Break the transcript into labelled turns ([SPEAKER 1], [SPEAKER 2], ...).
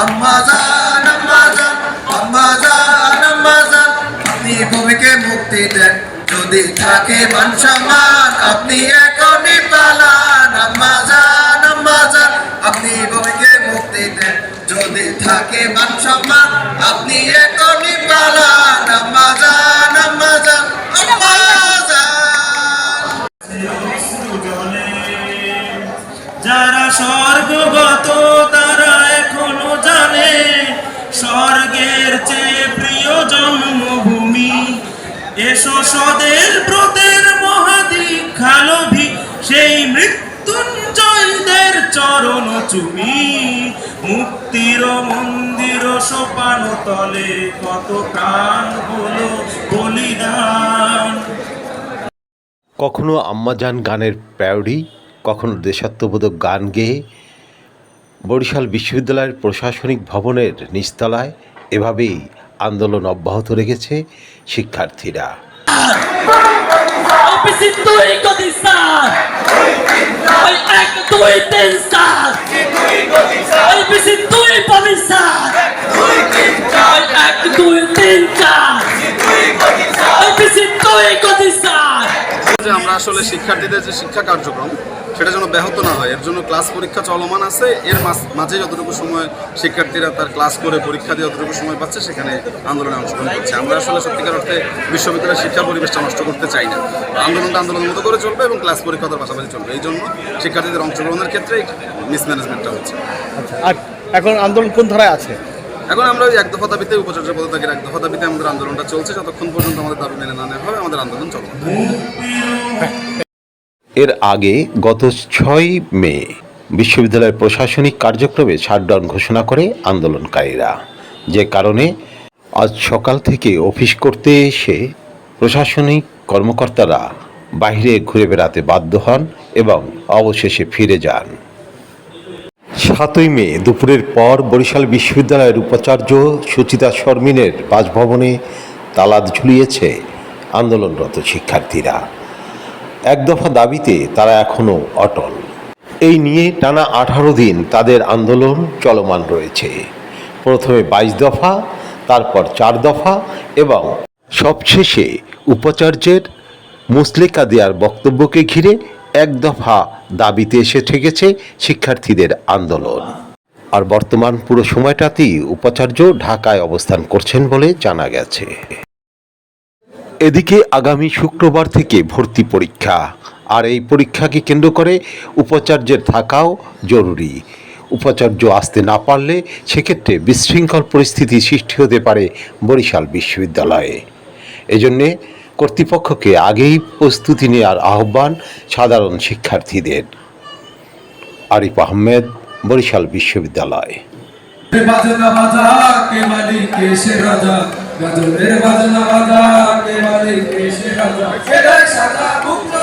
[SPEAKER 1] আম্মা জান আম্মা জান আম্মা জান আম্মা জান আপনি ভূমিকে মুক্তি দেন। যদি থাকে মান সম্মান, আপনি এখনই পালান। আম্মাজান আম্মাজান আম্মা আপনি ভূমিকে মুক্তি দেন। যদি থাকে মান সম্মান, আপনি এখনই পালান।
[SPEAKER 2] বলিদান।
[SPEAKER 3] কখনো আম্মাজান গানের প্যারোডি, কখনো দেশাত্মবোধক গান গেয়ে বরিশাল বিশ্ববিদ্যালয়ের প্রশাসনিক ভবনের নিচতলায় এভাবেই আন্দোলন অব্যাহত রেখেছে শিক্ষার্থীরা।
[SPEAKER 4] Ang pisintuhin ko din sa! Ay, ay, katuhin din
[SPEAKER 5] sa! আমরা আসলে শিক্ষার্থীদের যে শিক্ষা কার্যক্রম, সেটা যেন ব্যাহত না হয়। এর জন্য ক্লাস পরীক্ষা চলমান আছে। এর মাঝ- যতটুকু সময় শিক্ষার্থীরা তার ক্লাস করে, পরীক্ষা দিয়ে যতটুকু সময় পাচ্ছে, সেখানে আন্দোলনে অংশগ্রহণ করছে। আমরা আসলে সত্যিকার অর্থে বিশ্ববিদ্যালয়ের শিক্ষা পরিবেশটা নষ্ট করতে চাই না। আন্দোলনটা আন্দোলন মতো করে চলবে এবং ক্লাস পরীক্ষা তার পাশাপাশি চলবে। এই জন্য শিক্ষার্থীদের অংশগ্রহণের ক্ষেত্রে মিসম্যানেজমেন্টটা হচ্ছে।
[SPEAKER 6] আর এখন আন্দোলন কোন ধারায় আছে?
[SPEAKER 5] এখন আমরা ওই এক দফা দাবিতে উপাচার্য পদত্যাগের এক দফা দাবিতে আমাদের আন্দোলনটা চলছে। যতক্ষণ পর্যন্ত আমাদের দাবি মেনে না নেওয়া হবে, আমাদের আন্দোলন চলবে।
[SPEAKER 3] এর আগে গত ছয় মে বিশ্ববিদ্যালয়ের প্রশাসনিক কার্যক্রমে শাটডাউন ঘোষণা করে আন্দোলনকারীরা। যে কারণে আজ সকাল থেকে অফিস করতে এসে প্রশাসনিক কর্মকর্তারা বাইরে ঘুরে বেড়াতে বাধ্য হন এবং অবশেষে ফিরে যান। সাতই মে দুপুরের পর বরিশাল বিশ্ববিদ্যালয়ের উপাচার্য সুচিতা শর্মিনের বাসভবনে তালাদ ঝুলিয়েছে আন্দোলনরত শিক্ষার্থীরা। এক দফা দাবিতে তারা এখনও অটল। এই নিয়ে টানা আঠারো দিন তাদের আন্দোলন চলমান রয়েছে। প্রথমে বাইশ দফা, তারপর চার দফা এবং সবশেষে উপাচার্যের মুসলেকা দেওয়ার বক্তব্যকে ঘিরে এক দফা দাবিতে এসে ঠেকেছে শিক্ষার্থীদের আন্দোলন। আর বর্তমান পুরো সময়টাতেই উপাচার্য ঢাকায় অবস্থান করছেন বলে জানা গেছে। এদিকে আগামী শুক্রবার থেকে ভর্তি পরীক্ষা। আর এই পরীক্ষাকে কেন্দ্র করে উপাচার্যের থাকাও জরুরি। উপাচার্য আসতে না পারলে সেক্ষেত্রে বিশৃঙ্খল পরিস্থিতি সৃষ্টি হতে পারে বরিশাল বিশ্ববিদ্যালয়ে। এজন্যে কর্তৃপক্ষকে আগেই প্রস্তুতি নেওয়ার আহ্বান সাধারণ শিক্ষার্থীদের। আরিফ আহমেদ, বরিশাল বিশ্ববিদ্যালয়।
[SPEAKER 7] বাজনা বাজা, কে মালিক, কে সে রাজা? গজলের বাজনা বাজা, কে মালিক, কে সে রাজা? সত্যকে